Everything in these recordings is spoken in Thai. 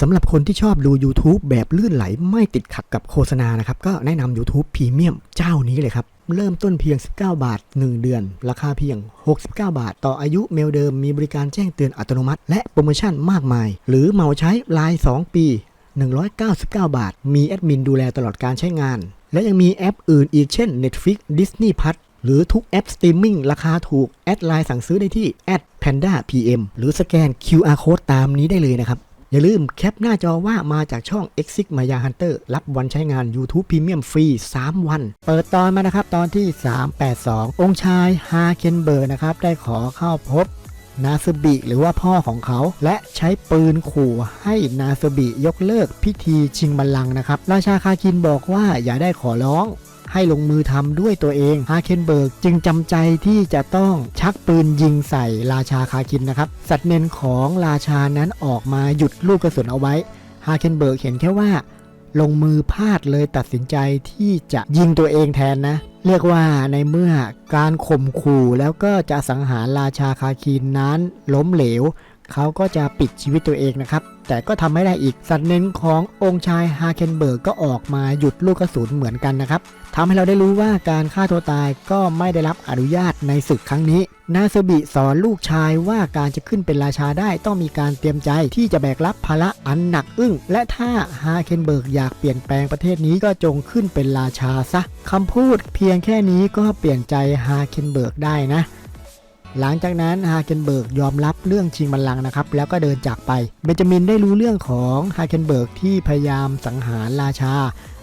สำหรับคนที่ชอบดู YouTube แบบลื่นไหลไม่ติดขัดกับโฆษณานะครับ ก็แนะนำ YouTube Premium เจ้านี้เลยครับ เริ่มต้นเพียง 19 บาท 1 เดือน ราคาเพียง 69 บาท ต่ออายุเมลเดิมมีบริการแจ้งเตือนอัตโนมัติ และโปรโมชั่นมากมาย หรือเหมาใช้ราย 2 ปี 199 บาท มีแอดมินดูแลตลอดการใช้งาน และยังมีแอปอื่นอีกเช่น Netflix Disney Plus หรือทุกแอปสตรีมมิ่งราคาถูก แอดไลน์สั่งซื้อได้ที่แอด Panda PM หรือสแกน QR Code ตามนี้ได้เลยนะครับ อย่าลืมแคปหน้าจอว่ามาจากช่อง Exit Maya Hunter รับวันใช้งาน YouTube Premium ฟรี 3 วัน เปิดตอนมานะครับ ตอนที่ 382 องค์ชายฮาเคนเบอร์นะครับ ได้ขอเข้าพบนาซบิหรือว่าพ่อของเขา และใช้ปืนขู่ให้นาซบิยกเลิกพิธีชิงบัลลังก์นะครับ ราชาคาคินบอกว่าอย่าได้ขอร้อง ให้ลงมือทำด้วยตัวเองฮาเคนเบิร์กจึงจำใจที่จะต้องชักปืนยิงใส่ราชาคาคินนะครับ สัตว์เนนของราชานั้นออกมาหยุดลูกกระสุนเอาไว้ฮาเคนเบิร์กเห็นแค่ว่า ลงมือพลาดเลยตัดสินใจที่จะยิงตัวเองแทนนะ เรียกว่าในเมื่อการข่มขู่แล้วก็จะสังหารราชาคาคินนั้นล้มเหลว เขาก็จะปิดชีวิตตัวเองนะครับ แต่ก็ทำไม่ได้อีก สัตว์เน้นขององค์ชายฮาเคนเบิร์กก็ออกมาหยุดลูกกระสุนเหมือนกันนะครับทำให้เราได้รู้ว่าการฆ่าตัวตายก็ไม่ได้รับอนุญาตในศึกครั้งนี้ นาซบิสอนลูกชายว่าการจะขึ้นเป็นราชาได้ต้องมีการเตรียมใจที่จะแบกรับภาระอันหนักอึ้ง และถ้าฮาเคนเบิร์กอยากเปลี่ยนแปลงประเทศนี้ก็จงขึ้นเป็นราชาซะคำพูดเพียงแค่นี้ก็เปลี่ยนใจฮาเคนเบิร์กได้นะ หลังจากนั้นฮาเคนเบิร์กยอมรับเรื่องชิงบัลลังก์นะครับ แล้วก็เดินจากไป เบนจามินได้รู้เรื่องของฮาเคนเบิร์กที่พยายามสังหารราชา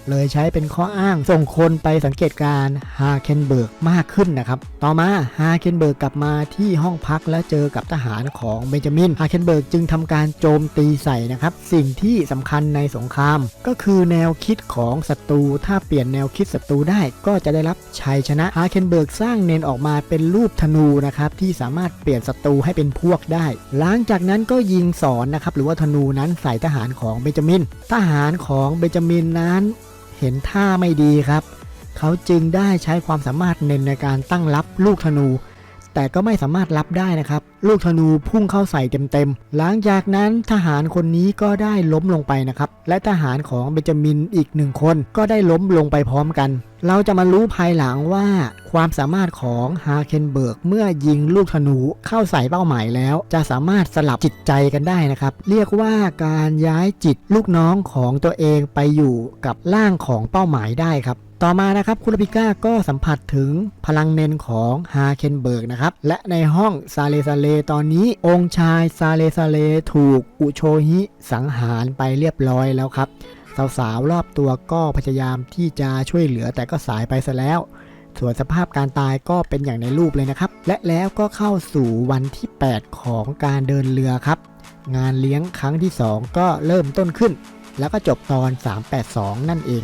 เลยใช้เป็นข้ออ้างส่งคนไปสังเกตการฮาเคนเบิร์กมากขึ้นนะครับ ต่อมาฮาเคนเบิร์กกลับมาที่ห้องพักและเจอกับทหารของเบนจามินฮาเคนเบิร์กจึงทำการโจมตีใส่นะครับ สิ่งที่สำคัญในสงคราม ก็คือแนวคิดของศัตรูถ้าเปลี่ยนแนวคิดศัตรูได้ก็จะได้รับชัยชนะฮาเคนเบิร์กสร้างเนนออกมาเป็นรูปธนูนะครับที่สามารถเปลี่ยนศัตรูให้เป็นพวกได้ หลังจากนั้นก็ยิงสอนนะครับหรือว่าธนูนั้นใส่ทหารของเบนจามิน ทหารของเบนจามินนั้น เห็นท่าไม่ดีครับ เขาจึงได้ใช้ความสามารถเน้นในการตั้งรับลูกธนู แต่ก็ไม่สามารถรับได้นะครับ ลูกธนูพุ่งเข้าใส่เต็มๆ หลังจากนั้นทหารคนนี้ก็ได้ล้มลงไปนะครับ และทหารของเบนจามินอีกหนึ่งคนก็ได้ล้มลงไปพร้อมกัน เราจะมารู้ภายหลังว่าความสามารถของฮาเคนเบิร์กเมื่อยิงลูกธนูเข้าใส่เป้าหมายแล้ว จะสามารถสลับจิตใจกันได้นะครับ เรียกว่าการย้ายจิตลูกน้องของตัวเองไปอยู่กับร่างของเป้าหมายได้ครับต่อมานะครับคุณพิก้าก็สัมผัสถึงพลังเนนของฮาเคนเบิร์กนะครับ และในห้องซาเลซาเลตอนนี้องค์ชายซาเลซาเลถูกอุโชฮิสังหารไปเรียบร้อยแล้วครับ สาวๆรอบตัวก็พยายามที่จะช่วยเหลือแต่ก็สายไปซะแล้ว ส่วนสภาพการตายก็เป็นอย่างในรูปเลยนะครับ และแล้วก็เข้าสู่วันที่ 8 ของการเดินเรือครับ งานเลี้ยงครั้งที่ 2 ก็เริ่มต้นขึ้น แล้วก็จบตอน 382 นั่นเอง